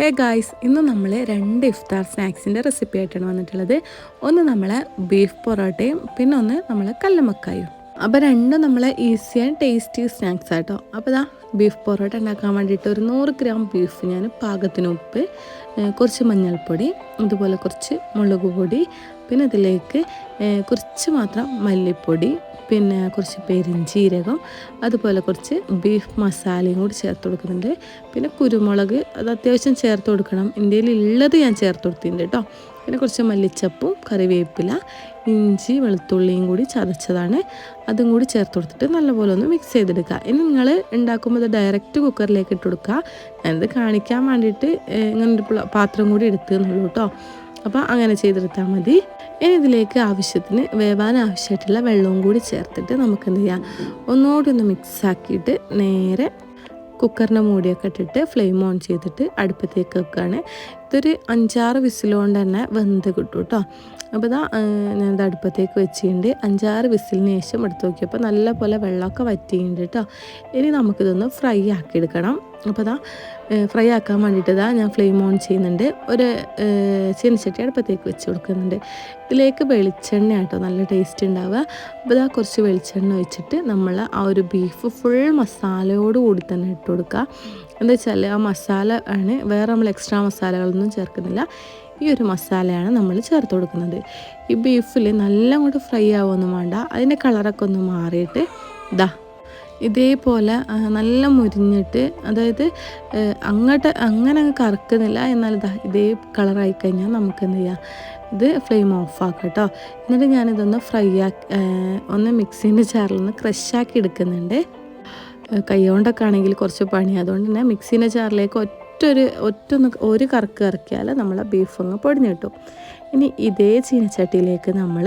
Hey guys ഇന്ന് നമ്മൾ രണ്ട് ഇഫ്താർ സ്നാക്സിന്റെ റെസിപ്പി ആയിട്ടാണ് വന്നിട്ടുള്ളത്. ഒന്ന് നമ്മളെ ബീഫ് പൊറോട്ടയും പിന്നെ ഒന്ന് നമ്മൾ കല്ലുമക്കായും അപ്പോൾ രണ്ടും നമ്മൾ ഈസി ആൻഡ് ടേസ്റ്റി സ്നാക്സ് ആട്ടോ. അപ്പോൾ ഇതാ ബീഫ് പൊറോട്ട ഉണ്ടാക്കാൻ വേണ്ടിയിട്ട് ഒരു നൂറ് ഗ്രാം ബീഫ് ഞാൻ പാകത്തിന് ഉപ്പ് കുറച്ച് മഞ്ഞൾപ്പൊടി അതുപോലെ കുറച്ച് മുളക് പൊടി പിന്നെ അതിലേക്ക് കുറച്ച് മാത്രം മല്ലിപ്പൊടി പിന്നെ കുറച്ച് പെരിഞ്ചീരകം അതുപോലെ കുറച്ച് ബീഫ് മസാലയും കൂടി ചേർത്ത് കൊടുക്കുന്നുണ്ട്. പിന്നെ കുരുമുളക് അത് അത്യാവശ്യം ചേർത്ത് കൊടുക്കണം. ഇന്ത്യയിൽ ഉള്ളത് ഞാൻ ചേർത്ത് കൊടുത്തിട്ടുണ്ട് കേട്ടോ പിന്നെ കുറച്ച് മല്ലിച്ചപ്പും കറിവേപ്പില ഇഞ്ചി വെളുത്തുള്ളിയും കൂടി ചതച്ചതാണ്. അതും കൂടി ചേർത്ത് കൊടുത്തിട്ട് നല്ലപോലെ ഒന്ന് മിക്സ് ചെയ്തെടുക്കുക. ഇനി നിങ്ങൾ ഉണ്ടാക്കുമ്പോൾ ഇത് ഡയറക്റ്റ് കുക്കറിലേക്ക് ഇട്ട് കൊടുക്കുക. ഞാനിത് കാണിക്കാൻ വേണ്ടിയിട്ട് ഇങ്ങനെ ഒരു പാത്രം കൂടി എടുത്തു എന്നുള്ളൂ കേട്ടോ അപ്പോൾ അങ്ങനെ ചെയ്തെടുത്താൽ മതി. ഇനി ഇതിലേക്ക് ആവശ്യത്തിന് വേവാൻ ആവശ്യമായിട്ടുള്ള വെള്ളവും കൂടി ചേർത്തിട്ട് നമുക്ക് എന്ത് ചെയ്യാം? ഒന്നുകൂടി ഒന്ന് മിക്സാക്കിയിട്ട് നേരെ കുക്കറിന്റെ മൂടിയൊക്കെ ഇട്ടിട്ട് ഫ്ലെയിം ഓൺ ചെയ്തിട്ട് അടുപ്പത്തേക്ക് വെക്കുകയാണ്. ഇതൊരു അഞ്ചാറ് വിസിലുകൊണ്ട് തന്നെ വെന്ത് കിട്ടും കേട്ടോ. അപ്പോൾ ഇതാ ഞാനിത് അടുപ്പത്തേക്ക് വെച്ചിട്ടുണ്ട്. അഞ്ചാറ് വിസിലിന് ശേഷം എടുത്ത് നോക്കിയപ്പോൾ നല്ല പോലെ വെള്ളമൊക്കെ വറ്റിയിട്ടുണ്ട് കേട്ടോ. ഇനി നമുക്കിതൊന്ന് ഫ്രൈ ആക്കി എടുക്കണം. അപ്പോൾ ഇതാ ഫ്രൈ ആക്കാൻ വേണ്ടിയിട്ട് ഇതാ ഞാൻ ഫ്ലെയിം ഓൺ ചെയ്യുന്നുണ്ട്. ഒരു ചീനച്ചട്ടി അടുപ്പത്തേക്ക് വെച്ച് കൊടുക്കുന്നുണ്ട്. ഇതിലേക്ക് വെളിച്ചെണ്ണ ആട്ടോ നല്ല ടേസ്റ്റ് ഉണ്ടാവുക. അപ്പോൾ ഇതാ കുറച്ച് വെളിച്ചെണ്ണ ഒഴിച്ചിട്ട് നമ്മൾ ആ ഒരു ബീഫ് ഫുൾ മസാലയോട് കൂടി തന്നെ ഇട്ട് കൊടുക്കുക. എന്താ വെച്ചാൽ ആ മസാല ആണ് വേറെ നമ്മൾ എക്സ്ട്രാ മസാലകളൊന്നും ചേർക്കുന്നില്ല. ഈ ഒരു മസാലയാണ് നമ്മൾ ചേർത്ത് കൊടുക്കുന്നത്. ഈ ബീഫിൽ നല്ല അങ്ങോട്ട് ഫ്രൈ ആവുമൊന്നും വേണ്ട. അതിന്റെ കളറൊക്കെ ഒന്ന് മാറിയിട്ട് ഇതാ ഇതേപോലെ നല്ല മുരിഞ്ഞിട്ട് അതായത് അങ്ങോട്ട് അങ്ങനെ അങ്ങ് കറക്കുന്നില്ല എന്നാൽ ഇതാ ഇതേ കളറായി കഴിഞ്ഞാൽ നമുക്ക് എന്ത് ചെയ്യാം? ഇത് ഫ്ലെയിം ഓഫാക്കാം കേട്ടോ. എന്നിട്ട് ഞാനിതൊന്ന് ഫ്രൈ ആക്കി ഒന്ന് മിക്സീന്റെ ചാറിലൊന്ന് ക്രഷാക്കി എടുക്കുന്നുണ്ട്. കൈകൊണ്ടൊക്കെ ആണെങ്കിൽ കുറച്ച് പണി. അതുകൊണ്ട് തന്നെ മിക്സീന്റെ ചാറിലേക്ക് ഒറ്റ ഒരു ഒറ്റ ഒന്ന് ഒരു കറക്ക് കറക്കിയാൽ നമ്മളെ ബീഫ് അങ്ങ് പൊടിഞ്ഞ് കിട്ടും. ഇനി ഇതേ ചീനച്ചട്ടിയിലേക്ക് നമ്മൾ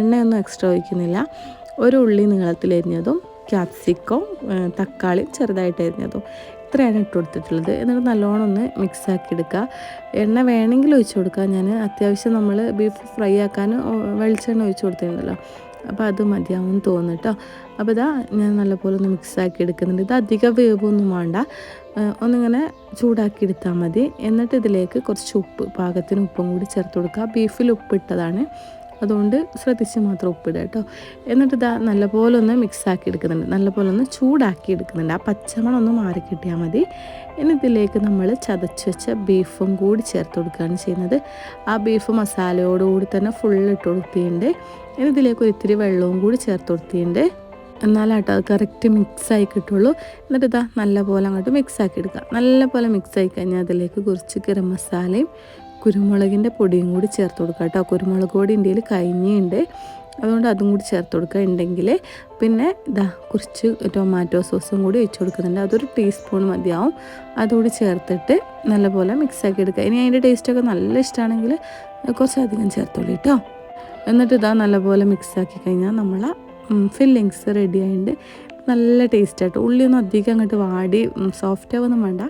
എണ്ണയൊന്നും എക്സ്ട്രാ ഒഴിക്കുന്നില്ല. ഒരു ഉള്ളി നീളത്തിലരിഞ്ഞതും ക്യാപ്സിക്കം തക്കാളി ചെറുതായിട്ട് അരിഞ്ഞതും ഇത്രയാണ് ഇട്ട് കൊടുത്തിട്ടുള്ളത്. എന്നിട്ട് നല്ലോണം ഒന്ന് മിക്സ് ആക്കി എടുക്കുക. എണ്ണ വേണമെങ്കിൽ ഒഴിച്ചു കൊടുക്കുക. ഞാൻ അത്യാവശ്യം നമ്മൾ ബീഫ് ഫ്രൈ ആക്കാൻ വെളിച്ചെണ്ണ ഒഴിച്ചു കൊടുത്തിരുന്നല്ലോ അപ്പോൾ അത് മതിയാവും തോന്നുന്നു കേട്ടോ. അപ്പോൾ ഇതാ ഞാൻ നല്ലപോലെ ഒന്ന് മിക്സ് ആക്കി എടുക്കുന്നുണ്ട്. ഇത് അധികം വേവൊന്നും വേണ്ട. ഒന്നിങ്ങനെ ചൂടാക്കി എടുത്താൽ മതി. എന്നിട്ട് ഇതിലേക്ക് കുറച്ച് ഉപ്പ് പാകത്തിന് ഉപ്പും കൂടി ചേർത്ത് കൊടുക്കുക. ബീഫിൽ ഉപ്പിട്ടതാണ് അതുകൊണ്ട് ശ്രദ്ധിച്ച് മാത്രം ഉപ്പിടുക കേട്ടോ. എന്നിട്ട് ഇതാ നല്ലപോലെ ഒന്ന് മിക്സ് ആക്കി എടുക്കുന്നുണ്ട്. നല്ലപോലെ ഒന്ന് ചൂടാക്കി എടുക്കുന്നുണ്ട്. ആ പച്ചമണം ഒന്ന് മാറി കിട്ടിയാൽ മതി. ഇനി ഇതിലേക്ക് നമ്മൾ ചതച്ച് വെച്ച ബീഫും കൂടി ചേർത്ത് കൊടുക്കുകയാണ് ചെയ്യുന്നത്. ആ ബീഫ് മസാലയോടുകൂടി തന്നെ ഫുൾ ഇട്ട് കൊടുത്തിട്ടുണ്ട്. ഇനി ഇതിലേക്ക് ഒരു വെള്ളവും കൂടി ചേർത്ത് കൊടുത്തിട്ടുണ്ട്. എന്നാലാട്ടോ അത് കറക്റ്റ് മിക്സ് ആയി കിട്ടുള്ളൂ. എന്നിട്ട് ഇതാ നല്ലപോലെ അങ്ങോട്ട് മിക്സ് ആക്കി എടുക്കുക. നല്ലപോലെ മിക്സ് ആയി കഴിഞ്ഞാൽ അതിലേക്ക് കുറച്ച് ഗരം മസാലയും കുരുമുളകിന്റെ പൊടിയും കൂടി ചേർത്ത് കൊടുക്കുക കേട്ടോ. കുരുമുളക് പൊടി ഇന്ത്യയിൽ കഴിഞ്ഞുണ്ട് അതുകൊണ്ട് അതും കൂടി ചേർത്ത് കൊടുക്കുക ഉണ്ടെങ്കിൽ. പിന്നെ ഇതാ കുറച്ച് ടൊമാറ്റോ സോസും കൂടി ഒഴിച്ചു കൊടുക്കുന്നുണ്ട്. അതൊരു ടീസ്പൂൺ മതിയാവും. അതുകൂടി ചേർത്തിട്ട് നല്ലപോലെ മിക്സാക്കി എടുക്കുക. ഇനി അതിന്റെ ടേസ്റ്റൊക്കെ നല്ല ഇഷ്ടമാണെങ്കിൽ കുറച്ചധികം ചേർത്തോളൂ കേട്ടോ. എന്നിട്ട് ഇതാ നല്ലപോലെ മിക്സാക്കി കഴിഞ്ഞാൽ നമ്മളെ ഫില്ലിങ്സ് റെഡി ആയിട്ടുണ്ട്. നല്ല ടേസ്റ്റ് ആയിട്ട്. ഉള്ളിയൊന്നും അധികം അങ്ങോട്ട് വാടി സോഫ്റ്റ് ആവൊന്നും വേണ്ട.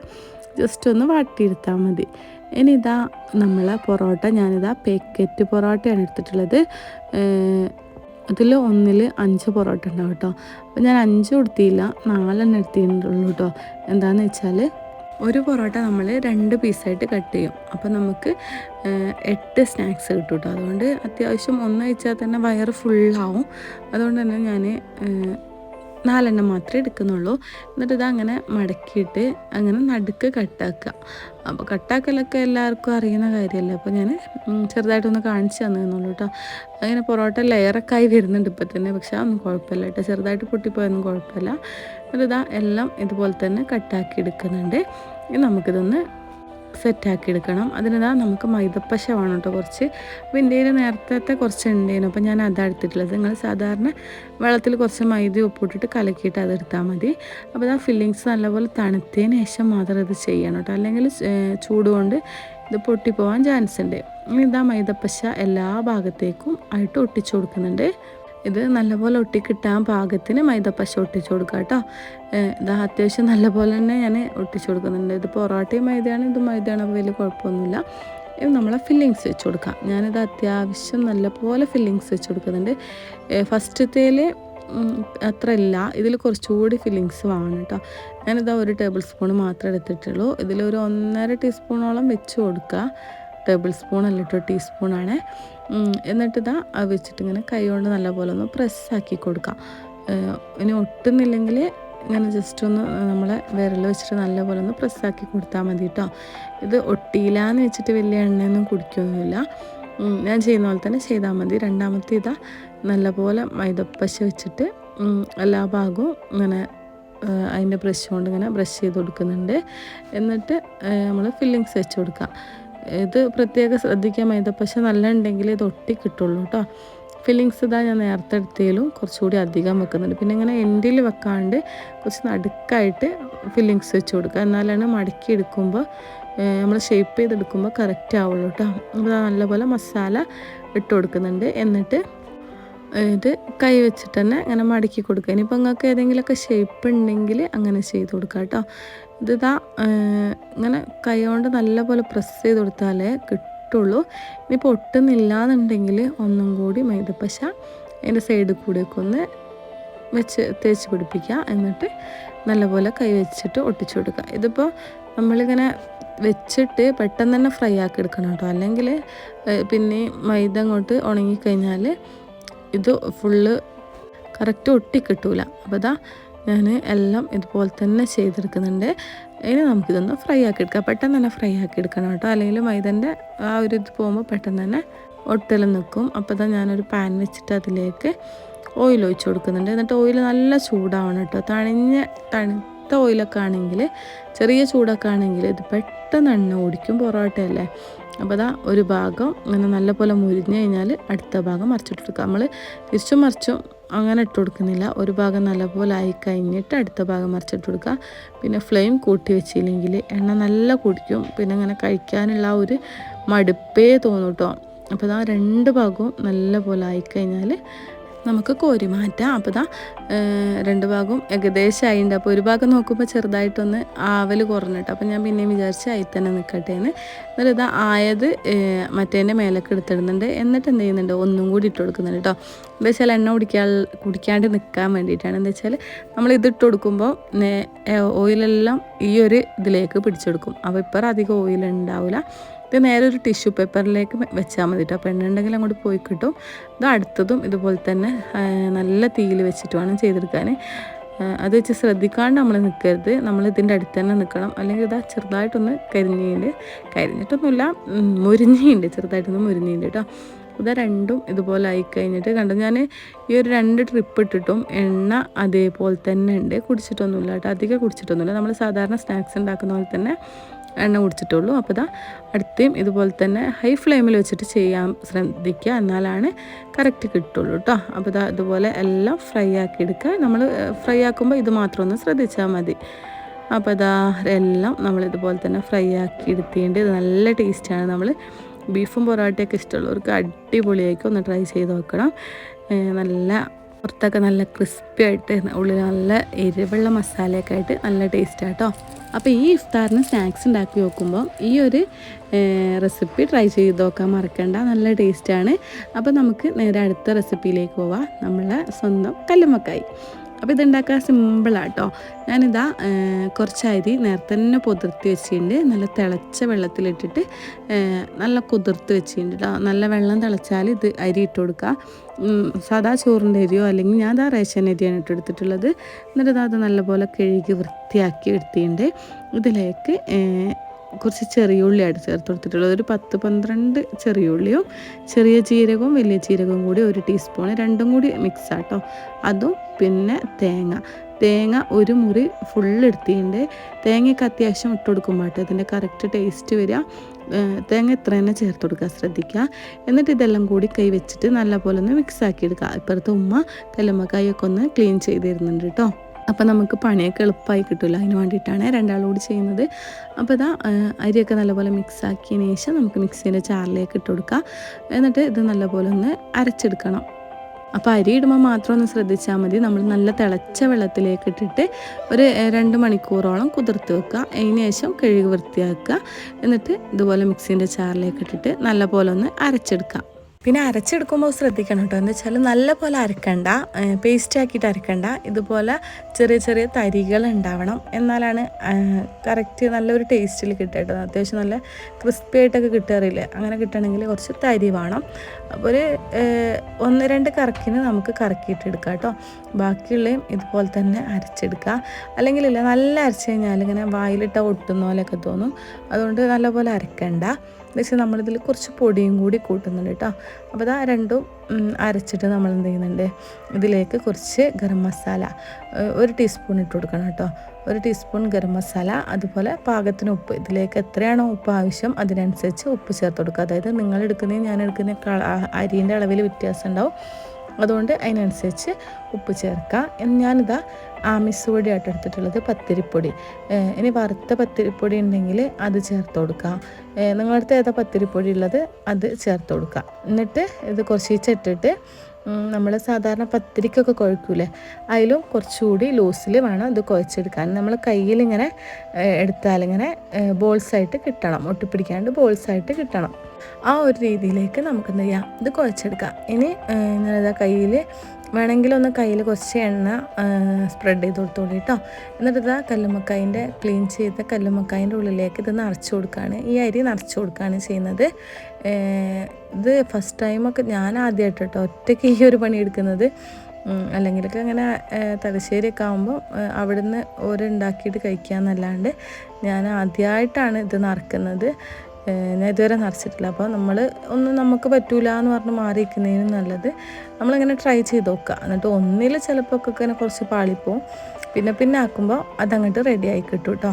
ജസ്റ്റ് ഒന്ന് വാട്ടിയെടുത്താൽ മതി. ഇനി ഇതാ നമ്മൾ പൊറോട്ട ഞാനിതാ പാക്കറ്റ് പൊറോട്ടയാണ് എടുത്തിട്ടുള്ളത്. അതിൽ ഒന്നിൽ അഞ്ച് പൊറോട്ട ഉണ്ടാവും കേട്ടോ അപ്പോൾ ഞാൻ അഞ്ച് കൊടുത്തിയില്ല നാലെണ്ണം എടുത്തിട്ടുള്ളൂ കേട്ടോ എന്താണെന്ന് വെച്ചാൽ ഒരു പൊറോട്ട നമ്മൾ രണ്ട് പീസായിട്ട് കട്ട് ചെയ്യും. അപ്പോൾ നമുക്ക് എട്ട് സ്നാക്സ് കിട്ടും കേട്ടോ അതുകൊണ്ട് അത്യാവശ്യം ഒന്ന് കഴിച്ചാൽ തന്നെ വയറ് ഫുള്ളാവും അതുകൊണ്ട് തന്നെ ഞാൻ നാലെണ്ണം മാത്രമേ എടുക്കുന്നുള്ളൂ. എന്നിട്ട് ഇത് അങ്ങനെ മടക്കിയിട്ട് അങ്ങനെ നടുക്ക് കട്ടാക്കുക. അപ്പോൾ കട്ടാക്കലൊക്കെ എല്ലാവർക്കും അറിയുന്ന കാര്യമല്ലേ? അപ്പോൾ ഞാൻ ചെറുതായിട്ടൊന്ന് കാണിച്ചു തന്നിരുന്നുള്ളൂ കേട്ടോ. അങ്ങനെ പൊറോട്ട ലെയറൊക്കെ ആയി വരുന്നുണ്ട് ഇപ്പം തന്നെ. പക്ഷേ അതൊന്നും കുഴപ്പമില്ല കേട്ടോ. ചെറുതായിട്ട് പൊട്ടിപ്പോയൊന്നും കുഴപ്പമില്ല. എന്നിട്ട് ഇതാ എല്ലാം ഇതുപോലെ തന്നെ കട്ടാക്കി എടുക്കുന്നുണ്ട്. നമുക്കിതൊന്ന് സെറ്റാക്കി എടുക്കണം അതിനിതാ നമുക്ക് മൈദപ്പശ വേണം കേട്ടോ കുറച്ച്. അപ്പോൾ ഇന്ത്യയിൽ നേരത്തെ കുറച്ച് ഉണ്ടായിരുന്നു അപ്പോൾ ഞാൻ അതാ എടുത്തിട്ടുള്ളത്. നിങ്ങൾ സാധാരണ വെള്ളത്തിൽ കുറച്ച് മൈദ ഉപ്പിട്ടിട്ട് കലക്കിയിട്ട് അതെടുത്താൽ മതി. അപ്പോൾ ആ ഫില്ലിങ്സ് നല്ലപോലെ തണുത്തതിന് ശേഷം മാത്രം ഇത് ചെയ്യണം കേട്ടോ. അല്ലെങ്കിൽ ചൂടുകൊണ്ട് ചൂട് കൊണ്ട് ഇത് പൊട്ടിപ്പോവാൻ ചാൻസ് ഉണ്ട് ഇനി ഇതാ മൈദപ്പശ എല്ലാ ഭാഗത്തേക്കും ആയിട്ട് ഒട്ടിച്ചു കൊടുക്കുന്നുണ്ട്. ഇത് നല്ലപോലെ ഒട്ടിക്കിട്ടാൻ പാകത്തിന് മൈദപ്പശ ഒട്ടിച്ചു കൊടുക്കുക കേട്ടോ. ഇതാ അത്യാവശ്യം നല്ലപോലെ തന്നെ ഞാൻ ഒട്ടിച്ചു കൊടുക്കുന്നുണ്ട്. ഇത് പൊറോട്ടയും മൈദയാണ് ഇത് മൈദയാണ് അപ്പോൾ വലിയ കുഴപ്പമൊന്നുമില്ല. നമ്മളെ ഫില്ലിങ്സ് വെച്ച് കൊടുക്കാം. ഞാനിത് അത്യാവശ്യം നല്ലപോലെ ഫില്ലിങ്സ് വെച്ച് കൊടുക്കുന്നുണ്ട്. ഫസ്റ്റത്തേൽ അത്ര ഇല്ല ഇതിൽ കുറച്ചുകൂടി ഫില്ലിങ്സ് വേണം കേട്ടോ. ഞാനിതാ ഒരു ടേബിൾ സ്പൂൺ മാത്രമേ എടുത്തിട്ടുള്ളൂ. ഇതിലൊരു ഒന്നര ടീസ്പൂണോളം വെച്ച് കൊടുക്കുക. ടേബിൾ സ്പൂൺ അല്ല കേട്ടോ ടീസ്പൂണാണ്. എന്നിട്ട് ഇതാ വെച്ചിട്ട് ഇങ്ങനെ കൈ കൊണ്ട് നല്ലപോലെ ഒന്ന് പ്രസ്സാക്കി കൊടുക്കാം. ഇനി ഒട്ടുന്നില്ലെങ്കിൽ ഇങ്ങനെ ജസ്റ്റ് ഒന്ന് നമ്മളെ വിരൽ വെച്ചിട്ട് നല്ലപോലെ ഒന്ന് പ്രസ്സാക്കി കൊടുത്താൽ മതി കേട്ടോ ഇത് ഒട്ടിയില്ല എന്ന് വെച്ചിട്ട് വലിയ എണ്ണയൊന്നും കുടിക്കൊന്നുമില്ല. ഞാൻ ചെയ്യുന്ന പോലെ തന്നെ ചെയ്താൽ മതി. രണ്ടാമത്തെ ഇതാ നല്ലപോലെ മൈദപ്പശ വെച്ചിട്ട് എല്ലാ ഭാഗവും ഇങ്ങനെ അതിന്റെ ബ്രഷ് കൊണ്ട് ഇങ്ങനെ ബ്രഷ് ചെയ്ത് കൊടുക്കുന്നുണ്ട്. എന്നിട്ട് നമ്മൾ ഫില്ലിങ്സ് വെച്ച് കൊടുക്കുക ഇത് പ്രത്യേകം ശ്രദ്ധിക്കാൻ മൈദപ്പശ നല്ല ഉണ്ടെങ്കിൽ ഇത് ഒട്ടി കിട്ടുള്ളൂ കേട്ടോ. ഫില്ലിങ്സ് ഇതാ ഞാൻ നേരത്തെ എടുത്തതിലും കുറച്ചുകൂടി അധികം വെക്കുന്നുണ്ട്. പിന്നെ ഇങ്ങനെ എൻഡിൽ വെക്കാണ്ട് കുറച്ച് നടുക്കായിട്ട് ഫില്ലിങ്സ് വെച്ച് കൊടുക്കുക. എന്നാലാണ് മടക്കി എടുക്കുമ്പോൾ നമ്മൾ ഷേപ്പ് ചെയ്തെടുക്കുമ്പോൾ കറക്റ്റ് ആവുള്ളൂ കേട്ടോ. അപ്പോൾ നല്ലപോലെ മസാല ഇട്ട് കൊടുക്കുന്നുണ്ട്. എന്നിട്ട് ഇത് കൈ വെച്ചിട്ട് തന്നെ അങ്ങനെ മടക്കി കൊടുക്കുക. ഇനിയിപ്പോൾ നിങ്ങൾക്ക് ഏതെങ്കിലുമൊക്കെ ഷേപ്പ് ഉണ്ടെങ്കിൽ അങ്ങനെ ചെയ്ത് കൊടുക്കുക കേട്ടോ. ഇതിതാ ഇങ്ങനെ കൈ കൊണ്ട് നല്ലപോലെ പ്രസ് ചെയ്ത് കൊടുത്താലേ കിട്ടുള്ളൂ. ഇനിയിപ്പോൾ ഒട്ടുന്നില്ല എന്നുണ്ടെങ്കിൽ ഒന്നും കൂടി മൈദപ്പശ അതിന്റെ സൈഡിൽ കൂടെയൊക്കെ ഒന്ന് വെച്ച് തേച്ച് പിടിപ്പിക്കുക. എന്നിട്ട് നല്ലപോലെ കൈ വെച്ചിട്ട് ഒട്ടിച്ചു കൊടുക്കുക. ഇതിപ്പോൾ നമ്മളിങ്ങനെ വെച്ചിട്ട് പെട്ടെന്ന് തന്നെ ഫ്രൈ ആക്കി എടുക്കണം കേട്ടോ. അല്ലെങ്കിൽ പിന്നെ മൈദ അങ്ങോട്ട് ഉണങ്ങിക്കഴിഞ്ഞാൽ ഇത് ഫുള്ള് കറക്റ്റ് ഒട്ടി കിട്ടൂല. അപ്പോൾ ഇതാ ഞാൻ എല്ലാം ഇതുപോലെ തന്നെ ചെയ്തെടുക്കുന്നുണ്ട്. ഇനി നമുക്കിതൊന്ന് ഫ്രൈ ആക്കി എടുക്കാം. പെട്ടെന്ന് തന്നെ ഫ്രൈ ആക്കി എടുക്കണം കേട്ടോ. അല്ലെങ്കിൽ മൈദന്റെ ആ ഒരു ഇത് പോകുമ്പോൾ പെട്ടെന്ന് തന്നെ ഒട്ടലും നിൽക്കും അപ്പോൾ ഇതാ ഞാനൊരു പാൻ വെച്ചിട്ട് അതിലേക്ക് ഓയിൽ ഒഴിച്ച് കൊടുക്കുന്നുണ്ട്. എന്നിട്ട് ഓയിൽ നല്ല ചൂടാവണം കേട്ടോ. തണിഞ്ഞ തണുത്ത ഓയിലൊക്കെ ആണെങ്കിൽ ചെറിയ ചൂടൊക്കെ ആണെങ്കിൽ ഇത് പെട്ടെന്ന് എണ്ണ ഓടിക്കും പൊറോട്ടയല്ലേ. അപ്പോൾ അതാ ഒരു ഭാഗം ഇങ്ങനെ നല്ലപോലെ മുരിഞ്ഞ് കഴിഞ്ഞാൽ അടുത്ത ഭാഗം മറിച്ചിട്ട് കൊടുക്കുക നമ്മൾ തിരിച്ചും മറിച്ചും അങ്ങനെ ഇട്ട് കൊടുക്കുന്നില്ല. ഒരു ഭാഗം നല്ലപോലെ ആയി കഴിഞ്ഞിട്ട് അടുത്ത ഭാഗം മറിച്ചിട്ട് കൊടുക്കുക. പിന്നെ ഫ്ലെയിം കൂട്ടി വെച്ചില്ലെങ്കിൽ എണ്ണ നല്ല കുടിക്കും. പിന്നെ അങ്ങനെ കഴിക്കാനുള്ള ആ ഒരു മടുപ്പേ തോന്നും കേട്ടോ. അപ്പോൾ ഇതാ രണ്ട് ഭാഗവും നല്ലപോലെ ആയിക്കഴിഞ്ഞാൽ നമുക്ക് കോരി മാറ്റാം. അപ്പോൾ ഇതാ രണ്ട് ഭാഗവും ഏകദേശം ആയിട്ടുണ്ട് അപ്പോൾ ഒരു ഭാഗം നോക്കുമ്പോൾ ചെറുതായിട്ടൊന്ന് ആവൽ കുറഞ്ഞിട്ട് അപ്പോൾ ഞാൻ പിന്നെയും വിചാരിച്ച് അതിൽ തന്നെ നിൽക്കട്ടെ എന്ന്. എന്നിട്ട് ഇതാ ആയത് മറ്റേന്റെ മേലൊക്കെ എടുത്തിടുന്നുണ്ട്. എന്നിട്ട് എന്ത് ചെയ്യുന്നുണ്ട്? ഒന്നും കൂടി ഇട്ട് കൊടുക്കുന്നുണ്ട് കേട്ടോ എന്താ വെച്ചാൽ എണ്ണ കുടിക്കാൻ കുടിക്കാണ്ട് നിൽക്കാൻ വേണ്ടിയിട്ടാണ്. എന്താ വെച്ചാൽ നമ്മൾ ഇത് ഇട്ട് കൊടുക്കുമ്പോൾ ഓയിലെല്ലാം ഈ ഒരു ഇതിലേക്ക് പിടിച്ചെടുക്കും അപ്പോൾ ഇപ്പോൾ അധികം ഓയിൽ ഉണ്ടാവില്ല ഇത് നേരെ ഒരു ടിഷ്യൂ പേപ്പറിലേക്ക് വെച്ചാൽ മതി കേട്ടോ. അപ്പോൾ എണ്ണ ഉണ്ടെങ്കിൽ അങ്ങോട്ട് പോയി കിട്ടും. ഇത് അടുത്തതും ഇതുപോലെ തന്നെ നല്ല തീയിൽ വെച്ചിട്ട് വേണം ചെയ്തെടുക്കാൻ. അത് വെച്ച് ശ്രദ്ധിക്കാണ്ട് നമ്മൾ നിൽക്കരുത്. നമ്മൾ ഇതിന്റെ അടുത്ത് തന്നെ നിൽക്കണം. അല്ലെങ്കിൽ ഇതാ ചെറുതായിട്ടൊന്ന് കരിഞ്ഞിട്ടുണ്ട് കരിഞ്ഞിട്ടൊന്നുമില്ല മുരിഞ്ഞിണ്ട്. ചെറുതായിട്ടൊന്ന് മുരിഞ്ഞിട്ടുണ്ട് കേട്ടോ. ഇതാ രണ്ടും ഇതുപോലെ ആയി കഴിഞ്ഞിട്ട് കണ്ടു ഞാൻ ഈ ഒരു രണ്ട് ട്രിപ്പ് ഇട്ടിട്ടും എണ്ണ അതേപോലെ തന്നെ ഉണ്ട്. കുടിച്ചിട്ടൊന്നുമില്ല കേട്ടോ. അധികം കുടിച്ചിട്ടൊന്നുമില്ല. നമ്മൾ സാധാരണ സ്നാക്സ് ഉണ്ടാക്കുന്ന പോലെ തന്നെ എണ്ണ കുടിച്ചിട്ടുള്ളൂ. അപ്പോൾ ഇതാ അടുത്തയും ഇതുപോലെ തന്നെ ഹൈ ഫ്ലെയിമിൽ വെച്ചിട്ട് ചെയ്യാൻ ശ്രദ്ധിക്കുക. എന്നാലാണ് കറക്റ്റ് കിട്ടുള്ളൂ കേട്ടോ അപ്പോൾ ഇതാ ഇതുപോലെ എല്ലാം ഫ്രൈ ആക്കി എടുക്കുക. നമ്മൾ ഫ്രൈ ആക്കുമ്പോൾ ഇത് മാത്രം ഒന്ന് ശ്രദ്ധിച്ചാൽ മതി. അപ്പോൾ ഇതാ എല്ലാം നമ്മൾ ഇതുപോലെ തന്നെ ഫ്രൈ ആക്കി എടുത്തിട്ടുണ്ട്. ഇത് നല്ല ടേസ്റ്റാണ് നമ്മൾ ബീഫും പൊറോട്ടയൊക്കെ ഇഷ്ടമുള്ളവർക്ക് അടിപൊളിയായിരിക്കും ഒന്ന് ട്രൈ ചെയ്ത് നോക്കണം. നല്ല പുറത്തൊക്കെ നല്ല ക്രിസ്പി ആയിട്ട് ഉള്ളിൽ നല്ല എരിവുള്ള മസാലയൊക്കെ ആയിട്ട് നല്ല ടേസ്റ്റ് ആട്ടോ അപ്പോൾ ഈ ഇഫ്താറിന് സ്നാക്സ് ഉണ്ടാക്കി നോക്കുമ്പോൾ ഈ ഒരു റെസിപ്പി ട്രൈ ചെയ്ത് നോക്കാൻ മറക്കണ്ട. നല്ല ടേസ്റ്റാണ് അപ്പോൾ നമുക്ക് നേരെ അടുത്ത റെസിപ്പിയിലേക്ക് പോവാം. നമ്മളെ സ്വന്തം കല്ലുമ്മക്കായി. അപ്പോൾ ഇതുണ്ടാക്കാൻ സിമ്പിളാണ് കേട്ടോ ഞാനിതാ കുറച്ച് നേരത്തെ തന്നെ പുതിർത്തി വെച്ചിട്ടുണ്ട്. നല്ല തിളച്ച വെള്ളത്തിലിട്ടിട്ട് നല്ല കുതിർത്ത് വെച്ചിട്ടുണ്ട് കേട്ടോ നല്ല വെള്ളം തിളച്ചാൽ ഇത് അരി ഇട്ട് കൊടുക്കുക. സാധാ ചോറിന്റെ അരിയോ അല്ലെങ്കിൽ ഞാൻ അതാ റേഷൻ അരിയാണ് ഇട്ട് എടുത്തിട്ടുള്ളത് എന്നിട്ട് ഇതാ അത് നല്ലപോലെ കഴുകി വൃത്തിയാക്കി എടുത്തിട്ടുണ്ട്. ഇതിലേക്ക് കുറച്ച് ചെറിയ ഉള്ളിയാണ് ചേർത്ത് കൊടുത്തിട്ടുള്ളത്. ഒരു പത്ത് പന്ത്രണ്ട് ചെറിയ ഉള്ളിയും ചെറിയ ജീരകവും വലിയ ജീരകവും കൂടി ഒരു ടീസ്പൂൺ രണ്ടും കൂടി മിക്സ് ആട്ടോ. അതും പിന്നെ തേങ്ങ. തേങ്ങ ഒരു മുറി ഫുള്ള് എടുത്തിട്ടുണ്ട്. തേങ്ങയൊക്കെ അത്യാവശ്യം ഇട്ട് കൊടുക്കുമ്പോൾ ഇതിന്റെ കറക്റ്റ് ടേസ്റ്റ് വരിക. തേങ്ങ ഇത്ര തന്നെ ചേർത്ത് കൊടുക്കുക ശ്രദ്ധിക്കുക. എന്നിട്ട് ഇതെല്ലാം കൂടി കൈ വെച്ചിട്ട് നല്ലപോലെ ഒന്ന് മിക്സ് ആക്കി എടുക്കുക. ഇപ്പുറത്ത് ഉമ്മ കല്ലുമ്മക്കായൊക്കെ ഒന്ന് ക്ലീൻ ചെയ്ത് തരുന്നുണ്ട് കേട്ടോ. അപ്പോൾ നമുക്ക് പണിയൊക്കെ എളുപ്പമായി കിട്ടില്ല അതിന് വേണ്ടിയിട്ടാണ് രണ്ടാളോട് ചെയ്യുന്നത്. അപ്പോൾ ഇതാ അരിയൊക്കെ നല്ലപോലെ മിക്സ് ആക്കിയതിന് ശേഷം നമുക്ക് മിക്സീന്റെ ചാറിലേക്ക് ഇട്ട് കൊടുക്കാം. എന്നിട്ട് ഇത് നല്ലപോലെ ഒന്ന് അരച്ചെടുക്കണം. അപ്പോൾ അരി ഇടുമ്പോൾ മാത്രം ഒന്ന് ശ്രദ്ധിച്ചാൽ മതി. നമ്മൾ നല്ല തിളച്ച വെള്ളത്തിലേക്ക് ഇട്ടിട്ട് ഒരു രണ്ട് മണിക്കൂറോളം കുതിർത്ത് വെക്കുക. അതിന് ശേഷം കഴുകി വൃത്തിയാക്കുക. എന്നിട്ട് ഇതുപോലെ മിക്സീന്റെ ചാറിലേക്ക് ഇട്ടിട്ട് നല്ലപോലെ ഒന്ന് അരച്ചെടുക്കുക പിന്നെ അരച്ചെടുക്കുമ്പോൾ ശ്രദ്ധിക്കണം കേട്ടോ. എന്ന് വെച്ചാൽ നല്ല പോലെ അരക്കണ്ട. പേസ്റ്റ് ആക്കിയിട്ട് അരക്കണ്ട. ഇതുപോലെ ചെറിയ ചെറിയ തരികൾ ഉണ്ടാവണം. എന്നാലാണ് കറക്റ്റ് നല്ലൊരു ടേസ്റ്റിൽ കിട്ടേണ്ടത് കേട്ടോ. അത്യാവശ്യം നല്ല ക്രിസ്പി ആയിട്ടൊക്കെ കിട്ടാറില്ലേ അങ്ങനെ കിട്ടണമെങ്കിൽ കുറച്ച് തരി വേണം. അപ്പോൾ ഒരു ഒന്ന് രണ്ട് കറക്കിന് നമുക്ക് കറക്കിയിട്ട് എടുക്കാം കേട്ടോ. ബാക്കിയുള്ളതും ഇതുപോലെ തന്നെ അരച്ചെടുക്കുക. അല്ലെങ്കിൽ ഇല്ല നല്ല അരച്ച് കഴിഞ്ഞാൽ ഇങ്ങനെ വായിലിട്ട ഒട്ടുന്ന പോലെയൊക്കെ തോന്നും. അതുകൊണ്ട് നല്ലപോലെ അരക്കണ്ട. പക്ഷേ നമ്മളിതിൽ കുറച്ച് പൊടിയും കൂടി കൂട്ടുന്നുണ്ട് കേട്ടോ. അപ്പോൾ ഇതാ രണ്ടും അരച്ചിട്ട് നമ്മൾ എന്ത് ചെയ്യുന്നുണ്ട്? ഇതിലേക്ക് കുറച്ച് ഗരം മസാല ഒരു ടീസ്പൂൺ ഇട്ട് കൊടുക്കണം കേട്ടോ. ഒരു ടീസ്പൂൺ ഗരം മസാല അതുപോലെ പാകത്തിന് ഉപ്പ്. ഇതിലേക്ക് എത്രയാണോ ഉപ്പ് ആവശ്യം അതിനനുസരിച്ച് ഉപ്പ് ചേർത്ത് കൊടുക്കുക. അതായത് നിങ്ങൾ എടുക്കുന്നതും ഞാൻ എടുക്കുന്ന അരിന്റെ അളവിൽ വ്യത്യാസം ഉണ്ടാവും. അതുകൊണ്ട് അതിനനുസരിച്ച് ഉപ്പ് ചേർക്കാം ഞാനിതാ ആമിസ് പൊടിയായിട്ട് എടുത്തിട്ടുള്ളത് പത്തിരിപ്പൊടി. ഇനി വറുത്ത പത്തിരിപ്പൊടി ഉണ്ടെങ്കിൽ അത് ചേർത്ത് കൊടുക്കുക. നിങ്ങളുടെ അടുത്ത് ഏതാ പത്തിരിപ്പൊടി ഉള്ളത്? അത് ചേർത്ത് കൊടുക്കുക. എന്നിട്ട് ഇത് കുറച്ച് ഇട്ടിട്ട് നമ്മൾ സാധാരണ പത്തിരിക്കൊക്കെ കുഴക്കൂലേ? അതിലും കുറച്ചുകൂടി ലൂസിൽ വേണം ഇത് കുഴച്ചെടുക്കാൻ. നമ്മൾ കയ്യിലിങ്ങനെ എടുത്താലിങ്ങനെ ബോൾസായിട്ട് കിട്ടണം. ഒട്ടിപ്പിടിക്കാണ്ട് ബോൾസായിട്ട് കിട്ടണം. ആ ഒരു രീതിയിലേക്ക് നമുക്ക് എന്ത് ചെയ്യാം? ഇത് കുഴച്ചെടുക്കാം. ഇനി ഞാനിതാ കയ്യിൽ വേണമെങ്കിൽ ഒന്ന് കയ്യിൽ കുറച്ച് എണ്ണ സ്പ്രെഡ് ചെയ്ത് കൊടുത്തോളൂ കേട്ടോ എന്നിട്ട് ഇതാ കല്ലുമ്മക്കായിന്റെ ക്ലീൻ ചെയ്ത കല്ലുമ്മക്കായിന്റെ ഉള്ളിലേക്ക് ഇത് നിറച്ച് കൊടുക്കുകയാണ് ഈ അരി നിറച്ച് കൊടുക്കുകയാണ് ചെയ്യുന്നത്. ഇത് ഫസ്റ്റ് ടൈമൊക്കെ ഞാൻ ആദ്യമായിട്ട് കേട്ടോ ഒറ്റയ്ക്ക് ഈ ഒരു പണി എടുക്കുന്നത്. അല്ലെങ്കിലൊക്കെ അങ്ങനെ തലശ്ശേരിയൊക്കെ ആകുമ്പോൾ അവിടുന്ന് ഓരോ ഉണ്ടാക്കിയിട്ട് കഴിക്കാന്നല്ലാണ്ട് ഞാൻ ആദ്യമായിട്ടാണ് ഇത് നറക്കുന്നത് ഞാൻ ഇതുവരെ നിറച്ചിട്ടില്ല അപ്പോൾ നമ്മൾ ഒന്നും നമുക്ക് പറ്റൂല എന്ന് പറഞ്ഞ് മാറിയിരിക്കുന്നതിനും നല്ലത്. നമ്മളിങ്ങനെ ട്രൈ ചെയ്ത് നോക്കുക എന്നിട്ട് ഒന്നിൽ ചിലപ്പോൾ ഒക്കെ ഇങ്ങനെ കുറച്ച് പാളിപ്പോവും. പിന്നെ പിന്നെ ആക്കുമ്പോൾ അതങ്ങോട്ട് റെഡി ആയി കിട്ടും കേട്ടോ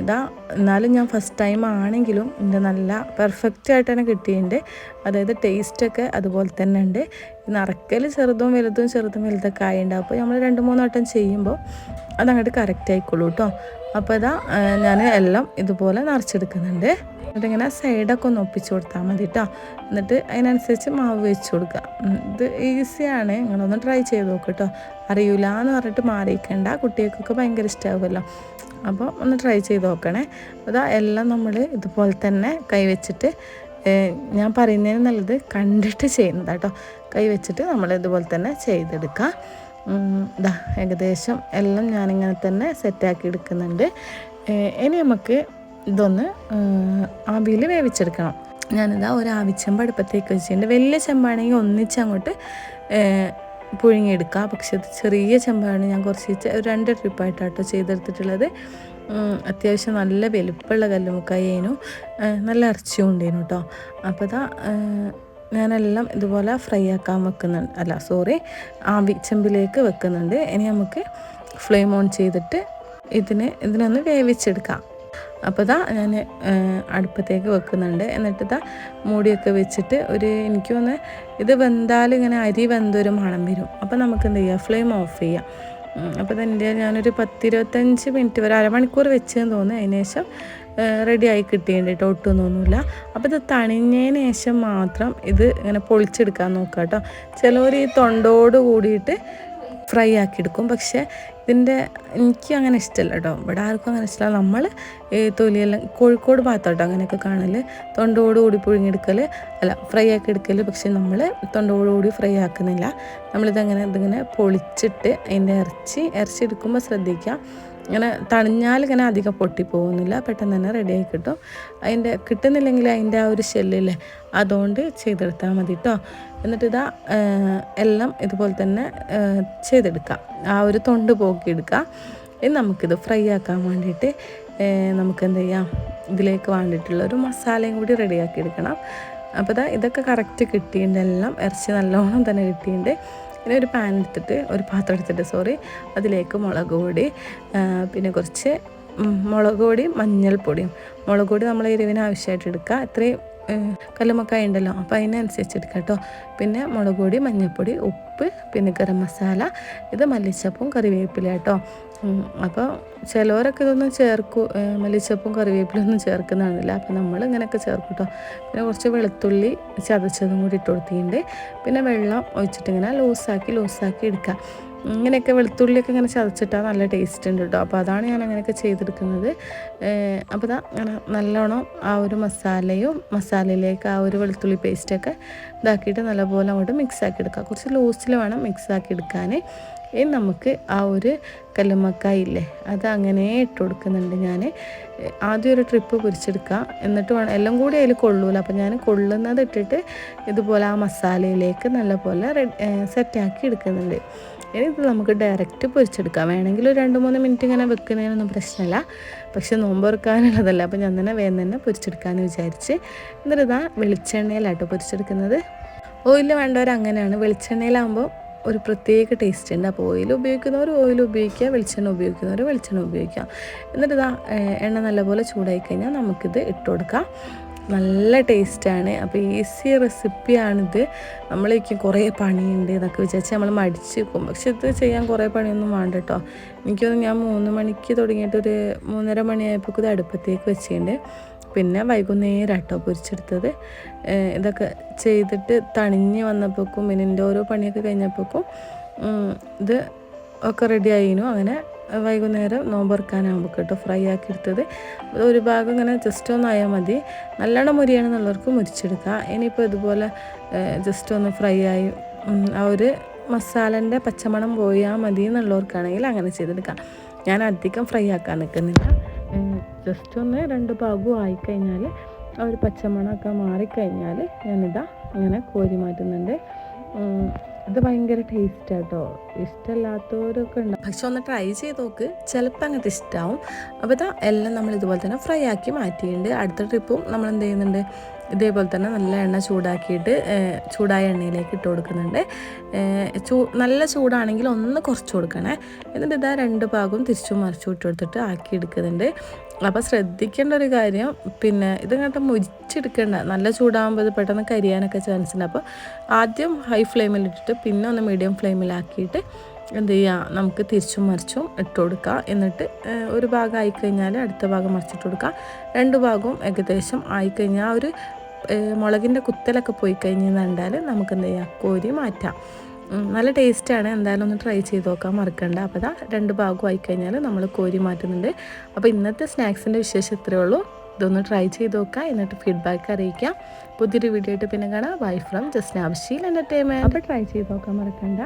ഇതാ എന്നാലും ഞാൻ ഫസ്റ്റ് ടൈം ആണെങ്കിലും എന്റെ നല്ല പെർഫെക്റ്റ് ആയിട്ട് തന്നെ കിട്ടിയിട്ടുണ്ട്. അതായത് ടേസ്റ്റൊക്കെ അതുപോലെ തന്നെ ഉണ്ട്. നറക്കൽ ചെറുതും വലുതും ചെറുതും വലുതൊക്കെ ആയിട്ടുണ്ട് അപ്പോൾ നമ്മൾ രണ്ട് മൂന്ന് വട്ടം ചെയ്യുമ്പോൾ അതങ്ങോട്ട് കറക്റ്റ് ആയിക്കോളൂ കേട്ടോ അപ്പോൾ ഇതാ ഞാൻ എല്ലാം ഇതുപോലെ നിറച്ചെടുക്കുന്നുണ്ട്. എന്നിട്ട് ഇങ്ങനെ സൈഡൊക്കെ ഒന്ന് ഒപ്പിച്ച് കൊടുത്താൽ മതി കേട്ടോ എന്നിട്ട് അതിനനുസരിച്ച് മാവ് വെച്ച് കൊടുക്കുക ഇത് ഈസിയാണ് നിങ്ങളൊന്ന് ട്രൈ ചെയ്ത് നോക്ക് കേട്ടോ അറിയില്ല എന്ന് പറഞ്ഞിട്ട് മാറിയിക്കണ്ട. കുട്ടികൾക്കൊക്കെ ഭയങ്കര ഇഷ്ടമാവുമല്ലോ അപ്പോൾ ഒന്ന് ട്രൈ ചെയ്ത് നോക്കണേ. അതാ എല്ലാം നമ്മൾ ഇതുപോലെ തന്നെ കൈവച്ചിട്ട് ഞാൻ പറയുന്നതിന് നല്ലത് കണ്ടിട്ട് ചെയ്യുന്നത് കേട്ടോ കൈ വെച്ചിട്ട് നമ്മൾ ഇതുപോലെ തന്നെ ചെയ്തെടുക്കുക ഇതാ ഏകദേശം എല്ലാം ഞാനിങ്ങനെ തന്നെ സെറ്റാക്കി എടുക്കുന്നുണ്ട്. ഇനി നമുക്ക് ഇതൊന്ന് ആവിയിൽ വേവിച്ചെടുക്കണം. ഞാനിതാ ഒരു ആവിച്ചെമ്പ് അടുപ്പത്തേക്ക് വെച്ചിട്ടുണ്ട്. വലിയ ചെമ്പാണെങ്കിൽ ഒന്നിച്ച് അങ്ങോട്ട് പുഴുങ്ങിയെടുക്കുക പക്ഷെ ചെറിയ ചെമ്പാണ് ഞാൻ കുറച്ച് ഒരു രണ്ട് ട്രിപ്പായിട്ടാട്ടോ ചെയ്തെടുത്തിട്ടുള്ളത്. അത്യാവശ്യം നല്ല വലുപ്പമുള്ള കല്ലുമുക്കായേനു. നല്ല ഇറച്ചിയും ഉണ്ടേനു കേട്ടോ അപ്പോൾ ഇതാ ഞാനെല്ലാം ഇതുപോലെ ഫ്രൈ ആക്കാൻ വെക്കുന്നുണ്ട്. അല്ല സോറി ആവി ചെമ്പിലേക്ക് വെക്കുന്നുണ്ട്. ഇനി നമുക്ക് ഫ്ലെയിം ഓൺ ചെയ്തിട്ട് ഇതിനെ ഇതിനൊന്ന് വേവിച്ചെടുക്കാം. അപ്പോൾ ഇതാ ഞാൻ അടുപ്പത്തേക്ക് വെക്കുന്നുണ്ട്. എന്നിട്ട് ഇതാ മൂടിയൊക്കെ വെച്ചിട്ട് ഒരു എനിക്ക് തോന്നുന്നത് ഇത് വെന്താൽ ഇങ്ങനെ അരി വെന്തൊരു മണം വരും. അപ്പോൾ നമുക്ക് എന്ത് ചെയ്യാം ഫ്ലെയിം ഓഫ് ചെയ്യാം. അപ്പോൾ ഇതിന്റെ ഞാനൊരു പത്തിരുപത്തഞ്ച് മിനിറ്റ് വരെ അരമണിക്കൂർ വെച്ചെന്ന് തോന്നുന്നു. അതിന് ശേഷം റെഡി ആയി കിട്ടിയിട്ടുണ്ട് കേട്ടോ ഒട്ടുമൊന്നുമില്ല അപ്പോൾ ഇത് തണിഞ്ഞതിന് ശേഷം മാത്രം ഇത് ഇങ്ങനെ പൊളിച്ചെടുക്കാൻ നോക്കുക കേട്ടോ. ചിലവർ ഈ തൊണ്ടോട് കൂടിയിട്ട് ഫ്രൈ ആക്കി എടുക്കും. പക്ഷേ ഇതിന്റെ എനിക്ക് അങ്ങനെ ഇഷ്ടമല്ല കേട്ടോ. ഇവിടെ ആർക്കും അങ്ങനെ ഇഷ്ടമല്ല. നമ്മൾ തൊലിയെല്ലാം കോഴിക്കോട് ഭാഗത്തോട്ടോ അങ്ങനെയൊക്കെ കാണൽ തൊണ്ടോട് കൂടി പുഴുങ്ങിയെടുക്കൽ അല്ല ഫ്രൈ ആക്കി എടുക്കൽ പക്ഷെ നമ്മൾ തൊണ്ടോട് കൂടി ഫ്രൈ ആക്കുന്നില്ല. നമ്മളിതങ്ങനെ ഇതിങ്ങനെ പൊളിച്ചിട്ട് അതിന്റെ ഇറച്ചി ഇറച്ചി എടുക്കുമ്പോൾ ശ്രദ്ധിക്കുക ഇങ്ങനെ തണിഞ്ഞാൽ ഇങ്ങനെ അധികം പൊട്ടിപ്പോകുന്നില്ല. പെട്ടെന്ന് തന്നെ റെഡി ആയി കിട്ടും. അതിന്റെ കിട്ടുന്നില്ലെങ്കിൽ അതിന്റെ ആ ഒരു ഷെല്ലില്ലേ അതുകൊണ്ട് ചെയ്തെടുത്താൽ മതി കേട്ടോ എന്നിട്ട് ഇതാ എല്ലാം ഇതുപോലെ തന്നെ ചെയ്തെടുക്കുക ആ ഒരു തൊണ്ട് പോക്കിയെടുക്കുക ഇനി നമുക്കിത് ഫ്രൈ ആക്കാൻ വേണ്ടിയിട്ട് നമുക്ക് എന്ത് ചെയ്യാം? ഇതിലേക്ക് വേണ്ടിയിട്ടുള്ള ഒരു മസാലയും കൂടി റെഡിയാക്കി എടുക്കണം. അപ്പോൾ ഇതാ ഇതൊക്കെ കറക്റ്റ് കിട്ടിയിട്ടുണ്ട്. എല്ലാം ഇറച്ചി നല്ലോണം തന്നെ കിട്ടിയിട്ടുണ്ട്. ഇനി ഒരു പാൻ എടുത്തിട്ട് ഒരു പാത്രം എടുത്തിട്ട് സോറി അതിലേക്ക് മുളക് പൊടി പിന്നെ കുറച്ച് മുളക് പൊടിയും മഞ്ഞൾപ്പൊടിയും. മുളക് പൊടി നമ്മൾ എരിവിന് ആവശ്യമായിട്ട് എടുക്കുക. ഇത്രയും ഏഹ്, കല്ലുമ്മക്കായ ഉണ്ടല്ലോ. അപ്പോൾ അതിനനുസരിച്ച് എടുക്കുക കേട്ടോ. പിന്നെ മുളക് പൊടി മഞ്ഞൾപ്പൊടി ഉപ്പ് പിന്നെ ഗരം മസാല ഇത് മല്ലിച്ചപ്പും കറിവേപ്പില കേട്ടോ. അപ്പോൾ ചിലവരൊക്കെ ഇതൊന്നും ചേർക്കൂ മല്ലിച്ചപ്പും മല്ലിച്ചപ്പും കറിവേപ്പിലൊന്നും ചേർക്കുന്നതാണില്ല. അപ്പോൾ നമ്മൾ ഇങ്ങനെയൊക്കെ ചേർക്കും കേട്ടോ. പിന്നെ കുറച്ച് വെളുത്തുള്ളി ചതച്ചതും കൂടി ഇട്ട് കൊടുത്തിട്ടുണ്ട്. പിന്നെ വെള്ളം ഒഴിച്ചിട്ടിങ്ങനെ ലൂസാക്കി ലൂസാക്കി എടുക്കുക ഇങ്ങനെയൊക്കെ വെളുത്തുള്ളിയൊക്കെ ഇങ്ങനെ ചതച്ചിട്ടാൽ നല്ല ടേസ്റ്റ് ഉണ്ട് കേട്ടോ അപ്പോൾ അതാണ് ഞാൻ അങ്ങനെയൊക്കെ ചെയ്തെടുക്കുന്നത്. അപ്പോൾ ഇതാ അങ്ങനെ നല്ലോണം ആ ഒരു മസാലയും മസാലയിലേക്ക് ആ ഒരു വെളുത്തുള്ളി പേസ്റ്റൊക്കെ ഇതാക്കിയിട്ട് നല്ലപോലെ അങ്ങോട്ട് മിക്സ് ആക്കി എടുക്കുക കുറച്ച് ലൂസിൽ വേണം മിക്സ് ആക്കി എടുക്കാൻ ഇനി നമുക്ക് ആ ഒരു കല്ലുമ്മക്കായില്ലേ അത് അങ്ങനെ ഇട്ട് കൊടുക്കുന്നുണ്ട് ഞാൻ ആദ്യം ഒരു ട്രിപ്പ് പൊരിച്ചെടുക്കുക എന്നിട്ട് വേണം എല്ലാം കൂടി അതിൽ കൊള്ളൂല. അപ്പോൾ ഞാൻ കൊള്ളുന്നത് ഇട്ടിട്ട് ഇതുപോലെ ആ മസാലയിലേക്ക് നല്ലപോലെ സെറ്റാക്കി എടുക്കുന്നുണ്ട്. ഇനി ഇത് നമുക്ക് ഡയറക്റ്റ് പൊരിച്ചെടുക്കാം. വേണമെങ്കിൽ ഒരു രണ്ട് മൂന്ന് മിനിറ്റ് ഇങ്ങനെ വെക്കുന്നതിനൊന്നും പ്രശ്നമില്ല. പക്ഷെ നോമ്പ് വെക്കാനുള്ളതല്ല അപ്പോൾ ഞാൻ തന്നെ വേഗം തന്നെ പൊരിച്ചെടുക്കാമെന്ന് വിചാരിച്ച് എന്നിട്ട് ഇതാ വെളിച്ചെണ്ണയിലാട്ടോ പൊരിച്ചെടുക്കുന്നത്. ഓയിൽ വേണ്ടവർ അങ്ങനെയാണ്. വെളിച്ചെണ്ണയിലാകുമ്പോൾ ഒരു പ്രത്യേക ടേസ്റ്റ് ഉണ്ട്. അപ്പോൾ ഓയിൽ ഉപയോഗിക്കുന്നവർ ഓയിൽ ഉപയോഗിക്കുക വെളിച്ചെണ്ണ ഉപയോഗിക്കുന്നവർ വെളിച്ചെണ്ണ ഉപയോഗിക്കുക. എന്നിട്ട് ഇതാ എണ്ണ നല്ലപോലെ ചൂടായി കഴിഞ്ഞാൽ നമുക്കിത് ഇട്ട് കൊടുക്കാം നല്ല ടേസ്റ്റാണ്. അപ്പോൾ ഈസി റെസിപ്പിയാണിത്. നമ്മളേക്ക് കുറേ പണിയുണ്ട്. എന്നൊക്കെ വിചാരിച്ച് നമ്മൾ മടിച്ച് വെക്കും. പക്ഷെ ഇത് ചെയ്യാൻ കുറേ പണിയൊന്നും വേണ്ട കേട്ടോ എനിക്കൊന്ന് ഞാൻ മൂന്ന് മണിക്ക് തുടങ്ങിയിട്ട് ഒരു മൂന്നര മണിയായപ്പോൾ ഇത് അടുപ്പത്തേക്ക് വെച്ചിട്ടുണ്ട്. പിന്നെ വൈകുന്നേരം കേട്ടോ പൊരിച്ചെടുത്തത് ഇതൊക്കെ ചെയ്തിട്ട് തണിഞ്ഞ് വന്നപ്പോക്കും പിന്നെ എന്റെ ഓരോ പണിയൊക്കെ കഴിഞ്ഞപ്പോക്കും ഇത് ഒക്കെ റെഡി ആയിരുന്നു അങ്ങനെ വൈകുന്നേരം നോമ്പറക്കാനാകുമ്പോൾ കേട്ടോ ഫ്രൈ ആക്കി എടുത്തത്. ഒരു ഭാഗം ഇങ്ങനെ ജസ്റ്റ് ഒന്ന് ആയാൽ മതി. നല്ലോണം മുരിയാണെന്നുള്ളവർക്ക് മുരിച്ചെടുക്കുക ഇനിയിപ്പോൾ ഇതുപോലെ ജസ്റ്റ് ഒന്ന് ഫ്രൈ ആയി ആ ഒരു മസാലന്റെ പച്ചമണം പോയാൽ മതി എന്നുള്ളവർക്കാണെങ്കിൽ അങ്ങനെ ചെയ്തെടുക്കാം. ഞാൻ അധികം ഫ്രൈ ആക്കാൻ നിൽക്കുന്നില്ല. ജസ്റ്റ് ഒന്ന് രണ്ട് ഭാഗവും ആയിക്കഴിഞ്ഞാൽ ആ ഒരു പച്ചമണമൊക്കെ മാറിക്കഴിഞ്ഞാൽ ഞാനിതാ ഇങ്ങനെ കോരി മാറ്റുന്നുണ്ട്. ഇത് ഭയങ്കര ടേസ്റ്റ് ആട്ടോ ഇഷ്ടമല്ലാത്തവരൊക്കെ ഉണ്ട്. പക്ഷെ ഒന്ന് ട്രൈ ചെയ്ത് നോക്ക്. ചിലപ്പോൾ അങ്ങോട്ട് ഇഷ്ടമാവും അപ്പോൾ ഇതാ എല്ലാം നമ്മൾ ഇതുപോലെ തന്നെ ഫ്രൈ ആക്കി മാറ്റിയിട്ടുണ്ട്. അടുത്ത ട്രിപ്പും നമ്മൾ എന്ത് ചെയ്യുന്നുണ്ട്? ഇതേപോലെ തന്നെ നല്ല എണ്ണ ചൂടാക്കിയിട്ട് ചൂടായ എണ്ണയിലേക്ക് ഇട്ട് കൊടുക്കുന്നുണ്ട്. ചൂ നല്ല ചൂടാണെങ്കിൽ ഒന്ന് കുറച്ച് കൊടുക്കണേ. എന്നിട്ട് ഇതാ രണ്ട് ഭാഗവും തിരിച്ചും മറിച്ചും ഇട്ട് കൊടുത്തിട്ട് ആക്കി എടുക്കുന്നുണ്ട്. അപ്പോൾ ശ്രദ്ധിക്കേണ്ട ഒരു കാര്യം പിന്നെ ഇതിങ്ങോട്ട് മുരിച്ചെടുക്കേണ്ട. നല്ല ചൂടാകുമ്പോൾ ഇത് പെട്ടെന്ന് കരിയാനൊക്കെ ചാൻസ് ഉണ്ട് അപ്പോൾ ആദ്യം ഹൈ ഫ്ലെയിമിൽ ഇട്ടിട്ട് പിന്നെ ഒന്ന് മീഡിയം ഫ്ലെയിമിലാക്കിയിട്ട് എന്ത് ചെയ്യുക നമുക്ക് തിരിച്ചും മറിച്ചും ഇട്ട് കൊടുക്കുക എന്നിട്ട് ഒരു ഭാഗം ആയിക്കഴിഞ്ഞാൽ അടുത്ത ഭാഗം മറിച്ചിട്ട് കൊടുക്കുക രണ്ട് ഭാഗവും ഏകദേശം ആയിക്കഴിഞ്ഞാൽ ഒരു മുളകിന്റെ കുത്തലൊക്കെ പോയി കഴിഞ്ഞാൽ നമുക്ക് എന്ത് ചെയ്യാം കോരി മാറ്റാം. നല്ല ടേസ്റ്റാണ്. എന്തായാലും ഒന്ന് ട്രൈ ചെയ്ത് നോക്കാം മറക്കണ്ട. അപ്പോൾ ഇതാ രണ്ട് ഭാഗം ആയിക്കഴിഞ്ഞാൽ നമ്മൾ കോരി മാറ്റുന്നുണ്ട്. അപ്പോൾ ഇന്നത്തെ സ്നാക്സിന്റെ വിശേഷം ഇത്രയേ ഉള്ളൂ. ഇതൊന്ന് ട്രൈ ചെയ്ത് നോക്കുക എന്നിട്ട് ഫീഡ്ബാക്ക് അറിയിക്കാം. പുതിയൊരു വീഡിയോ ആയിട്ട് പിന്നെ കാണാം. ബൈ ഫ്രം ജസ്റ്റ് ആവശ്യയിൽ എന്റർടൈൻമെന്റ് അപ്പോൾ ട്രൈ ചെയ്ത് നോക്കാം മറക്കണ്ട.